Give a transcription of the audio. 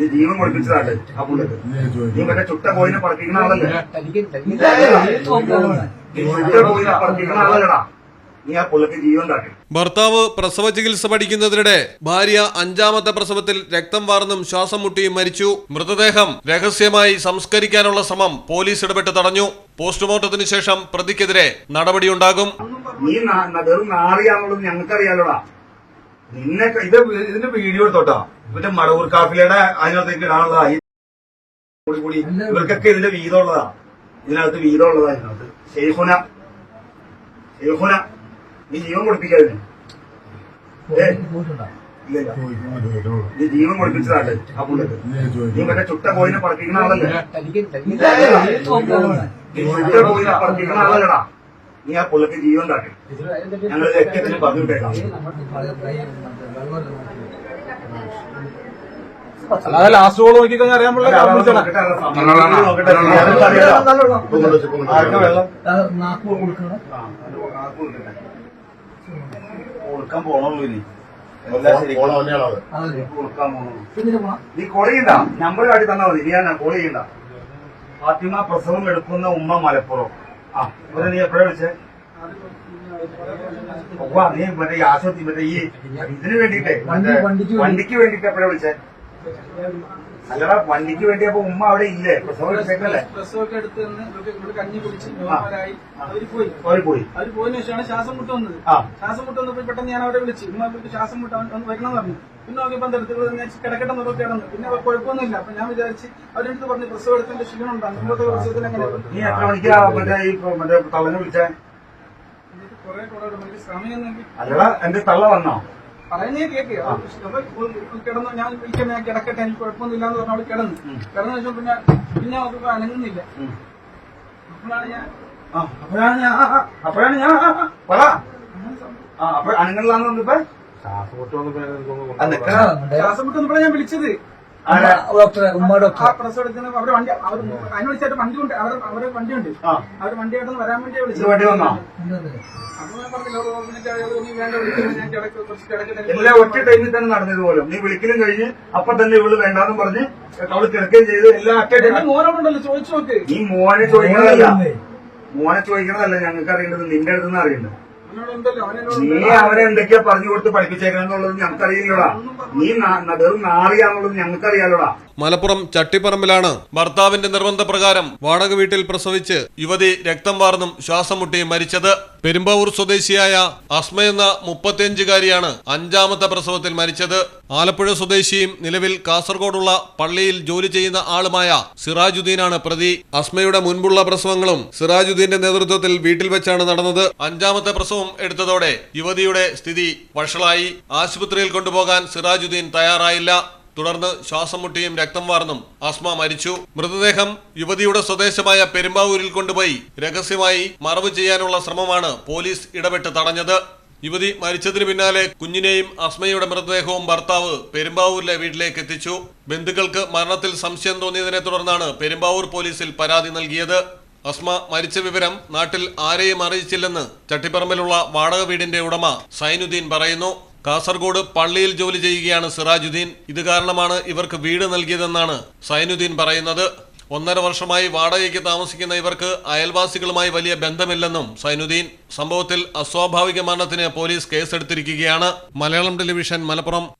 നീ ജീവൻ കൊടുപ്പിച്ചതല്ലേ ആ പുള്ളിക്ക് നീ മറ്റേ ചുട്ട കോയിനെ പറപ്പിക്കുന്ന ആളല്ലേ? നീ ചുട്ട കോയിനെ പറപ്പിക്കുന്ന ആളല്ലടാ. ഭർത്താവ് പ്രസവ ചികിത്സ പഠിക്കുന്നതിനിടെ ഭാര്യ അഞ്ചാമത്തെ പ്രസവത്തിൽ രക്തം വാർന്നും ശ്വാസം മുട്ടിയും മരിച്ചു. മൃതദേഹം രഹസ്യമായി സംസ്കരിക്കാനുള്ള ശ്രമം പോലീസ് ഇടപെട്ട് തടഞ്ഞു. പോസ്റ്റ്മോർട്ടത്തിന് ശേഷം പ്രതിക്കെതിരെ നടപടിയുണ്ടാകും. നീ ഞങ്ങൾക്കറിയാലോടാ. നിന്നെ ഇത് ഇതിന്റെ വീഡിയോ എടുത്തോട്ടോ. ഇവന്റെ മടവൂർ കാഫിലയുടെ അതിനകത്തേക്ക് ഇടാനുള്ളതാ. കൂടി ഇവർക്കൊക്കെ ഇതിന്റെ വീതമുള്ളതാ. ഇതിനകത്ത് വീതമുള്ളതാ ഇതിനകത്ത്. ഷെയ്ഖുന. ഷെയ്ഖുന നീ ജീവൻ കൊടുപ്പിക്കാതിന് നീ ജീവൻ കൊടുപ്പിച്ചതല്ലേ ആ പുള്ളിക്ക് നീ മറ്റേ ചുട്ട കോയിനെ പറപ്പിക്കുന്ന ആളല്ലേ? നീ ചുട്ട കോയിനെ പറപ്പിക്കുന്ന ആളല്ലടാ. നീ ആ പുള്ളിക്ക് ജീവൻ കാട്ടി. ഞങ്ങൾ ലക്ഷ്യത്തിന് പറഞ്ഞു വിട്ടേക്കാം അല്ലാതെ ലാസ്റ്റ് ഗോൾ നോക്കി കഴിഞ്ഞാൽ അറിയാൻ പറ്റില്ല കൊടുക്കാൻ പോണുള്ളൂ ഇനി? നീ കോൾ ചെയ്യണ്ട. നമ്പർ കാട്ടി തന്നാ മതി. നീ ഞാൻ കോൾ ചെയ്യണ്ട. ഫാത്തിമ പ്രസവം എടുക്കുന്ന ഉമ്മ മലപ്പുറം. ആ ഇവരെ നീ എപ്പോഴാ വിളിച്ചേ? ഉവ്വ, നീ മറ്റേ ഈ ആശുപത്രി മറ്റേ ഈ ഇതിന് വേണ്ടിട്ടേ വണ്ടിക്ക് വേണ്ടിട്ട് എപ്പോഴാ വിളിച്ചേ? അല്ലടാ വണ്ടിക്ക് വേണ്ടി അപ്പൊ ഉമ്മ അവിടെ ഇല്ലേ? പ്രസവം എടുത്തേക്കല്ലേ? പ്രസവമൊക്കെ എടുത്ത് നിന്ന് കഞ്ഞി കുടിച്ച് നോർമലായി അവർ പോയി. അവർ പോയി. അവർ പോയതിനു ശേഷമാണ് ശ്വാസം മുട്ട് വന്നത്. ആ. ശ്വാസം മുട്ട് വന്നപ്പോൾ പെട്ടെന്ന് ഞാൻ അവരെ വിളിച്ചു. ഉമ്മ ശ്വാസം മുട്ട് ഒന്ന് വരണം എന്ന് പറഞ്ഞു. പിന്നെ നോക്കിയപ്പോൾ എന്തെടുത്ത് ഞാൻ കിടക്കട്ടെ എന്നൊക്കെ കിടന്നു പിന്നെ അവർ കുഴപ്പമൊന്നുമില്ല. അപ്പൊ ഞാൻ വിചാരിച്ച് അവരുടെ അടുത്ത് പറഞ്ഞു പ്രസവം എടുത്തതിന്റെ ക്ഷീണം ഉണ്ടാകും പ്രസവത്തിന് പ്രസവത്തിൽ അങ്ങനെ നീ എത്ര മണിക്കാ മറ്റേ ഈ മറ്റേ അല്ലടാ എന്റെ തള്ള വന്നോ? പറയുന്നേ കേക്ക്. കിടന്നു. ഞാൻ വിളിക്കാൻ ഞാൻ കിടക്കട്ടെ എനിക്ക് കുഴപ്പമൊന്നുമില്ല എന്ന് പറഞ്ഞു അവിടെ കിടന്നു. കിടന്നു വെച്ചാൽ പിന്നെ പിന്നെ അവർക്ക് അനങ്ങുന്നില്ല. അപ്പോഴാണ് ഞാൻ അപ്പോഴാണ് ഞാൻ അപ്പോഴാണ് ഞാൻ പറ. അപ്പൊ നിക്കണ. ശ്വാസം ഞാൻ വിളിച്ചത്. എടുക്കുന്ന അവരുടെ വണ്ടി അവർ അതിന് വിളിച്ചായിട്ട് വണ്ടി ഉണ്ട് അവർ അവർ വണ്ടി ഉണ്ട് ആ വണ്ടി വരാൻ വേണ്ടി വണ്ടി വന്നോ? അപ്പൊ ഞാൻ പറഞ്ഞില്ല "ഓ, പിന്നെ ചെ- നീ വേണ്ട വിളിക്കുന്നത് ഞാൻ കിടക്ക് കുറച്ച് കിടക്കട്ടെ എല്ലാം ഒറ്റ ടൈമിൽ തന്നെ നടന്നത് പോലും. നീ വിളിക്കലും കഴിഞ്ഞ് അപ്പൊ തന്നെ ഇവൾ വേണ്ടാന്ന് പറഞ്ഞ് അവൾ കിടക്കുകയും ചെയ്ത് എല്ലാം മോനോടുണ്ടല്ലോ ചോദിച്ചു നോക്ക്. നീ മോനെ ചോദിക്കണതല്ല. മോനെ ചോദിക്കണതല്ല ഞങ്ങൾക്ക് അറിയേണ്ടത് നിന്റെ അടുത്തുനിന്ന് അറിയേണ്ടത്. നീ അവരെ എന്തൊക്കെയാ പറഞ്ഞു കൊടുത്ത് പഠിപ്പിച്ചേക്കണെന്നുള്ളത് ഞങ്ങൾക്കറിയില്ലടാ. നീ വെറും നാറിയാന്നുള്ളത് ഞങ്ങൾക്കറിയാലോടാ. മലപ്പുറം ചട്ടിപ്പറമ്പിലാണ് ഭർത്താവിന്റെ നിർബന്ധപ്രകാരം വാടക വീട്ടിൽ പ്രസവിച്ച് യുവതി രക്തം വാർന്നും ശ്വാസം മുട്ടിയും മരിച്ചത്. പെരുമ്പാവൂർ സ്വദേശിയായ അസ്മ എന്ന മുപ്പത്തിയഞ്ചുകാരിയാണ് അഞ്ചാമത്തെ പ്രസവത്തിൽ മരിച്ചത്. ആലപ്പുഴ സ്വദേശിയും നിലവിൽ കാസർഗോഡുള്ള പള്ളിയിൽ ജോലി ചെയ്യുന്ന ആളുമായ സിറാജുദ്ദീനാണ് പ്രതി. അസ്മയുടെ മുൻപുള്ള പ്രസവങ്ങളും സിറാജുദ്ദീന്റെ നേതൃത്വത്തിൽ വീട്ടിൽ വെച്ചാണ് നടന്നത്. അഞ്ചാമത്തെ പ്രസവം എടുത്തതോടെ യുവതിയുടെ സ്ഥിതി വഷളായി. ആശുപത്രിയിൽ കൊണ്ടുപോകാൻ സിറാജുദ്ദീൻ തയ്യാറായില്ല. തുടർന്ന് ശ്വാസം മുട്ടിയും രക്തം വാർന്നും ആസ്മ മരിച്ചു. മൃതദേഹം യുവതിയുടെ സ്വദേശമായ പെരുമ്പാവൂരിൽ കൊണ്ടുപോയി രഹസ്യമായി മറവ് ചെയ്യാനുള്ള ശ്രമമാണ് പോലീസ് ഇടപെട്ട് തടഞ്ഞത്. യുവതി മരിച്ചതിന് പിന്നാലെ കുഞ്ഞിനെയും അസ്മയുടെ മൃതദേഹവും ഭർത്താവ് പെരുമ്പാവൂരിലെ വീട്ടിലേക്ക് എത്തിച്ചു. ബന്ധുക്കൾക്ക് മരണത്തിൽ സംശയം തോന്നിയതിനെ തുടർന്നാണ് പെരുമ്പാവൂർ പോലീസിൽ പരാതി നൽകിയത്. അസ്മ മരിച്ച വിവരം നാട്ടിൽ ആരെയും അറിയിച്ചില്ലെന്ന് ചട്ടിപ്പറമ്പിലുള്ള വാടക വീടിന്റെ ഉടമ സൈനുദ്ദീൻ പറയുന്നു. കാസർഗോഡ് പള്ളിയിൽ ജോലി ചെയ്യുകയാണ് സിറാജുദ്ദീൻ. ഇത് കാരണമാണ് ഇവർക്ക് വീട് നൽകിയതെന്നാണ് സൈനുദ്ദീൻ പറയുന്നത്. ഒന്നര വർഷമായി വാടകയ്ക്ക് താമസിക്കുന്ന ഇവർക്ക് അയൽവാസികളുമായി വലിയ ബന്ധമില്ലെന്നും സൈനുദ്ദീൻ. സംഭവത്തിൽ അസ്വാഭാവിക മരണത്തിന് പോലീസ് കേസെടുത്തിരിക്കുകയാണ്. മലയാളം ടെലിവിഷൻ മലപ്പുറം.